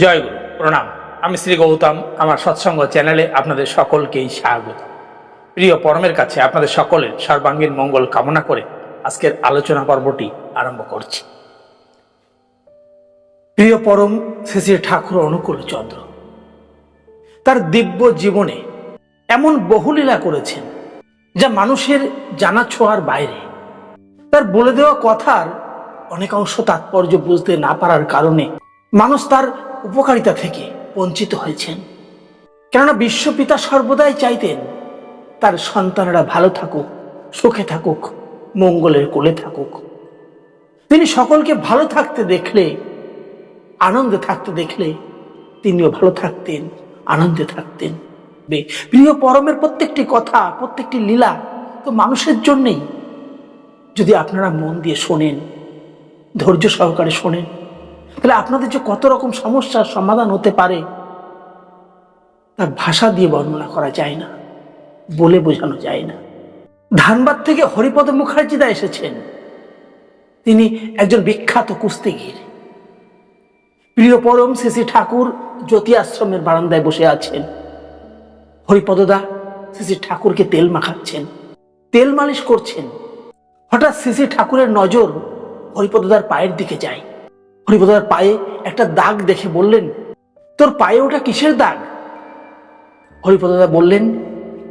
জয় গুরু প্রণাম। আমি শ্রী গৌতম, আমার সৎসঙ্গ চ্যানেলে আপনাদের সকলকেই স্বাগত। প্রিয় পরমের কাছে আপনাদের সকলের সর্বাঙ্গীন মঙ্গল কামনা করে আজকের আলোচনা পর্বটি আরম্ভ করছি। প্রিয় পরম শ্রী ঠাকুর অনুকূল চন্দ্র, তার দিব্য জীবনে এমন বহুলীলা করেছেন যা মানুষের জানা ছোঁয়ার বাইরে। তার বলে দেওয়া কথার অনেকাংশ তাৎপর্য বুঝতে না পারার কারণে মানুষ তার উপকারিতা থেকে বঞ্চিত হয়েছেন। কেননা বিশ্বপিতা সর্বদাই চাইতেন তার সন্তানরা ভালো থাকুক, সুখে থাকুক, মঙ্গলের কোলে থাকুক। তিনি সকলকে ভালো থাকতে দেখলে, আনন্দে থাকতে দেখলে তিনিও ভালো থাকতেন, আনন্দে থাকতেন। প্রিয় পরমের প্রত্যেকটি কথা, প্রত্যেকটি লীলা তো মানুষের জন্যেই। যদি আপনারা মন দিয়ে শোনেন, ধৈর্য সহকারে শোনেন তাহলে আপনাদের যে কত রকম সমস্যার সমাধান হতে পারে তা ভাষা দিয়ে বর্ণনা করা যায় না, বলে বোঝানো যায় না। ধানবাদ থেকে হরিপদ মুখার্জিদা এসেছেন। তিনি একজন বিখ্যাত কুস্তিগির। প্রিয় পরম শ্রী ঠাকুর জ্যোতি আশ্রমের বারান্দায় বসে আছেন। হরিপদদা শ্রী ঠাকুরকে তেল মাখাচ্ছেন, তেল মালিশ করছেন। হঠাৎ শ্রী ঠাকুরের নজর হরিপদদার পায়ের দিকে যায়। হরিপদদার পায়ে একটা দাগ দেখে বললেন, তোর পায়ে ওটা কিসের দাগ? হরিপদদা বললেন,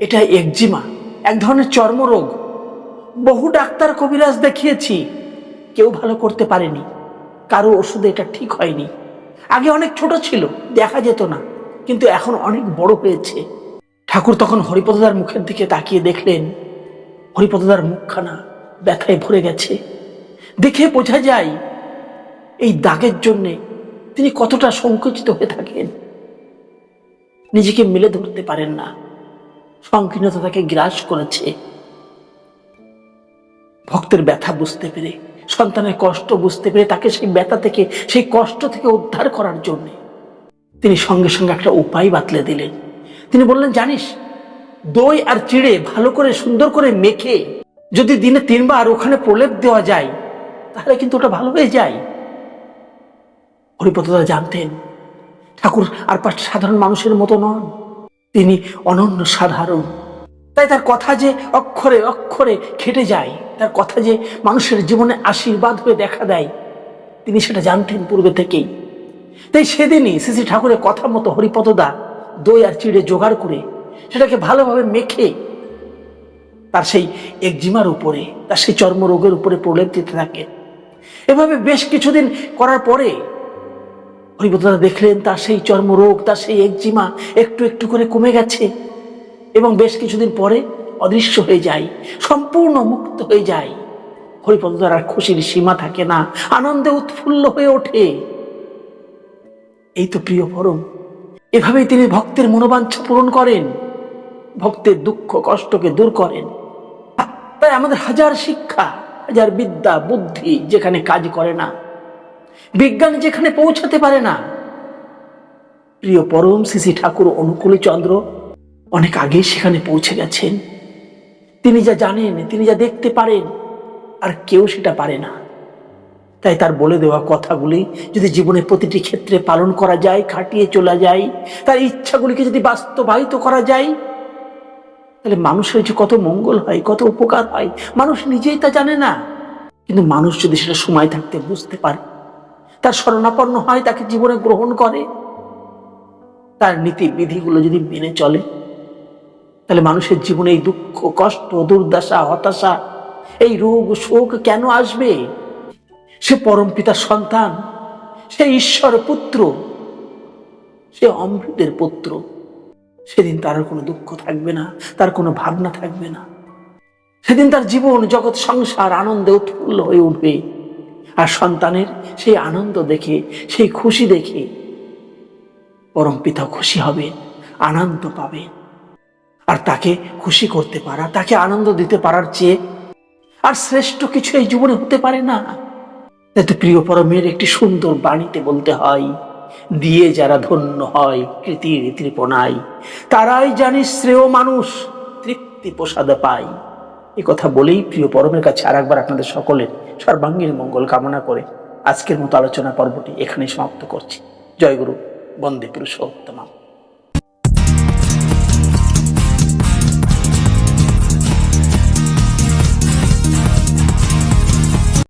এটা একজিমা, এক ধরনের চর্মরোগ। বহু ডাক্তার কবিরাজ দেখিয়েছি, কেউ ভালো করতে পারেনি। কারও ওষুধে এটা ঠিক হয়নি। আগে অনেক ছোট ছিল, দেখা যেত না, কিন্তু এখন অনেক বড় হয়েছে। ঠাকুর তখন হরিপদদার মুখের দিকে তাকিয়ে দেখলেন, হরিপদদার মুখখানা ব্যথায় ভরে গেছে। দেখে বোঝা যায় এই দাগের জন্যে তিনি কতটা সংকুচিত হয়ে থাকেন। নিজেকে মেলে ধরতে পারেন না। সংকীর্ণতা তাকে গ্রাস করেছে। ভক্তের ব্যথা বুঝতে পেরে, সন্তানের কষ্ট বুঝতে পেরে তাকে সেই ব্যথা থেকে, সেই কষ্ট থেকে উদ্ধার করার জন্য তিনি সঙ্গে সঙ্গে একটা উপায় বাতলে দিলেন। তিনি বললেন, জানিস, দই আর চিড়ে ভালো করে, সুন্দর করে মেখে যদি দিনে তিনবার ওখানে প্রলেপ দেওয়া যায়, তাহলে কিন্তু ওটা ভালো হয়ে যায়। হরিপদদা জানতেন, ঠাকুর আর পাঁচ সাধারণ মানুষের মতো নন। তিনি অনন্য সাধারণ। তাই তার কথা যে অক্ষরে অক্ষরে খেটে যায়, তার কথা যে মানুষের জীবনে আশীর্বাদ হয়ে দেখা দেয়, তিনি সেটা জানতেন পূর্বে থেকেই। তাই সেদিনই শ্রী ঠাকুরের কথা মতো হরিপদদা দই আর চিড়ে জোগাড় করে সেটাকে ভালোভাবে মেখে তার সেই একজিমার উপরে, তার সেই চর্মরোগের উপরে প্রলেপ দিতে থাকে এভাবে বেশ কিছুদিন করার পরে হরিপদদা দেখলেন তার সেই চর্মরোগ, তার সেই একজিমা একটু একটু করে কমে গেছে এবং বেশ কিছুদিন পরে অদৃশ্য হয়ে যায়, সম্পূর্ণ মুক্ত হয়ে যায়। হরিপদদার আর খুশির সীমা থাকে না, আনন্দে উৎফুল্ল হয়ে ওঠে। এই তো প্রিয় পরম, এভাবেই তিনি ভক্তের মনোবাঞ্ছা পূরণ করেন, ভক্তের দুঃখ, কষ্টকে দূর করেন। তাই আমাদের হাজার শিক্ষা, হাজার বিদ্যা, বুদ্ধি যেখানে কাজ করে না বিজ্ঞান যেখানে পৌঁছাতে পারে না। প্রিয় পরম শ্রী শ্রী ঠাকুর অনুকূলী চন্দ্র অনেক আগেই সেখানে পৌঁছে গেছেন। তিনি যা জানেন, তিনি যা দেখতে পারেন, আর কেউ সেটা পারে না। তাই তার বলে দেওয়া কথাগুলি যদি জীবনের প্রতিটি ক্ষেত্রে পালন করা যায়, খাটিয়ে চলা যায়, তার ইচ্ছাগুলিকে যদি বাস্তবায়িত করা যায়, তাহলে মানুষের যে কত মঙ্গল হয়, কত উপকার হয়, মানুষ নিজেই তা জানে না। কিন্তু মানুষ যদি সেটা সময় থাকতে বুঝতে পারে তার শরণাপন্ন হয়, তাকে জীবনে গ্রহণ করে। তার নীতি বিধিগুলো যদি মেনে চলে, তাহলে মানুষের জীবনে এই দুঃখ, কষ্ট, দুর্দশা, হতাশা, এই রোগ, শোক কেন আসবে? সে পরম পিতার সন্তান, সে ঈশ্বর পুত্র, সে অমৃতের পুত্র। সেদিন তার কোনো দুঃখ থাকবে না, তার কোনো ভাবনা থাকবে না। সেদিন তার জীবন, জগৎ, সংসার আনন্দে উৎফুল্ল হয়ে উঠবে। আর সন্তানের সেই আনন্দ দেখে, সেই খুশি দেখে পরম পিতা খুশি হবে, আনন্দ পাবে। আর তাকে খুশি করতে পারা, তাকে আনন্দ দিতে পারার চেয়ে আর শ্রেষ্ঠ কিছু এই জীবনে হতে পারে না। এতে প্রিয় পরমের একটি সুন্দর বাণীতে বলতে হয়, দিয়ে যারা ধন্য হয় কৃতির তৃপনাই তারাই জানি শ্রেয় মানুষ, তৃপ্তি প্রসাদে পায়। এ কথা বলেই প্রিয় পরমের কাছে আর একবার আপনাদের সকলের সর্বাঙ্গীন মঙ্গল কামনা করে আজকের মতো আলোচনা পর্বটি এখানেই সমাপ্ত করছি। জয়গুরু বন্দে পুরুষোত্তম